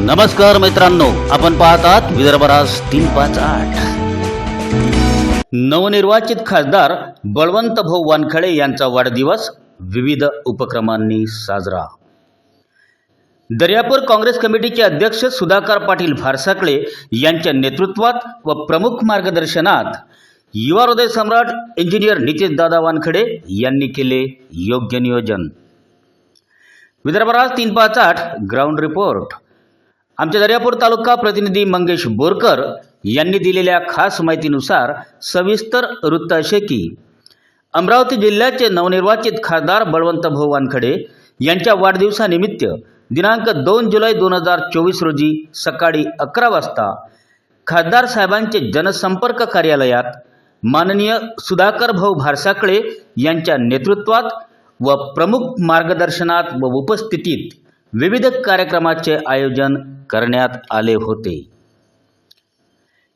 नमस्कार मित्रांनो आपण पाहतात विदर्भराज तीन पाच आठ. नवनिर्वाचित खासदार बळवंत भाऊ वानखळे यांचा वाढदिवस विविध उपक्रमांनी साजरा. दर्यापूर काँग्रेस कमिटीचे अध्यक्ष सुधाकर पाटील फारसाकळे यांच्या नेतृत्वात व प्रमुख मार्गदर्शनात युवा हृदय सम्राट इंजिनियर नितेश दादा वानखडे यांनी केले योग्य नियोजन. विदर्भराज तीन पाच आठ ग्राउंड रिपोर्ट आमच्या दर्यापूर तालुका प्रतिनिधी मंगेश बोरकर यांनी दिलेल्या खास माहितीनुसार सविस्तर वृत्त असे की अमरावती जिल्ह्याचे नवनिर्वाचित खासदार बळवंत भाऊ वानखडे यांच्या वाढदिवसानिमित्त दिनांक दोन जुलै दोन हजार चोवीस रोजी सकाळी अकरा वाजता खासदार साहेबांचे जनसंपर्क कार्यालयात माननीय सुधाकर भाऊ भारसाकळे यांच्या नेतृत्वात व प्रमुख मार्गदर्शनात व उपस्थितीत विविध कार्यक्रमाचे आयोजन करण्यात आले होते.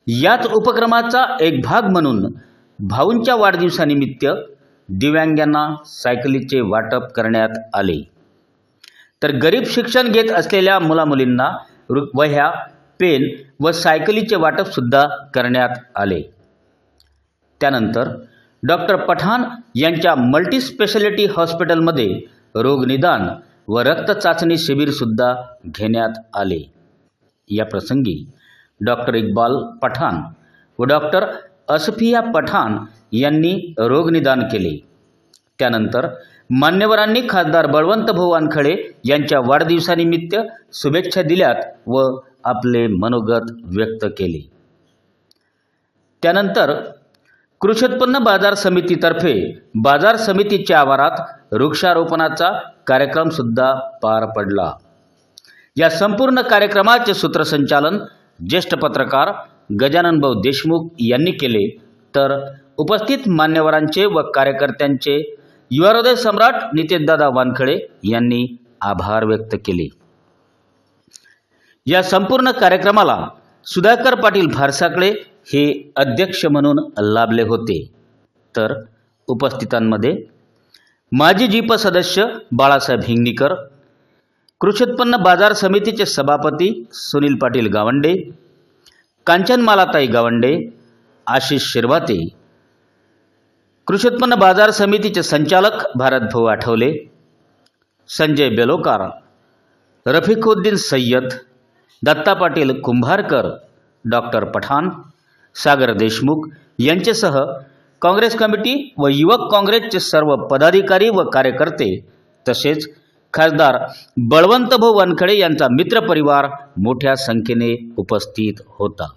याच उपक्रमाचा एक भाग म्हणून भाऊंच्या वाढदिवसानिमित्त दिव्यांगांना सायकलीचे वाटप करण्यात आले. तर गरीब शिक्षण घेत असलेल्या मुलामुलींना रु- वह्या पेन व सायकलीचे वाटपसुद्धा करण्यात आले. त्यानंतर डॉक्टर पठाण यांच्या मल्टीस्पेशालिटी हॉस्पिटलमध्ये रोगनिदान व रक्त चाचणी शिबिरसुद्धा घेण्यात आले. या प्रसंगी डॉक्टर इक्बाल पठाण व डॉक्टर असफिया पठाण यांनी रोगनिदान केले. त्यानंतर मान्यवरांनी खासदार बळवंत भाऊ वानखळे यांच्या वाढदिवसानिमित्त शुभेच्छा दिल्यात व आपले मनोगत व्यक्त केले. त्यानंतर कृषी उत्पन्न बाजार समितीतर्फे बाजार समितीच्या आवारात वृक्षारोपणाचा कार्यक्रमसुद्धा पार पडला. या संपूर्ण कार्यक्रमाचे सूत्रसंचालन ज्येष्ठ पत्रकार गजानन भाऊ देशमुख यांनी केले. तर उपस्थित मान्यवरांचे व कार्यकर्त्यांचे युवाहृदय सम्राट नितेशदादा वानखळे यांनी आभार व्यक्त केले. या संपूर्ण कार्यक्रमाला सुधाकर पाटील फारसाकडे हे अध्यक्ष म्हणून लाभले होते. तर उपस्थितांमध्ये माजी जीप सदस्य बाळासाहेब हिंगणीकर कृषी उत्पन्न बाजार समितीचे सभापती सुनील पाटील गावंडे कांचनमालाताई गावंडे आशिष शिरवाते कृषी उत्पन्न बाजार समितीचे संचालक भारतभाऊ आठवले संजय बेलोकार रफिकुद्दीन सय्यद दत्ता पाटील कुंभारकर डॉक्टर पठाण सागर देशमुख यांच्यासह काँग्रेस कमिटी व युवक काँग्रेसचे सर्व पदाधिकारी व कार्यकर्ते तसेच खासदार बळवंत भाऊ वानखडे यांचा मित्रपरिवार मोठ्या संख्येने उपस्थित होता.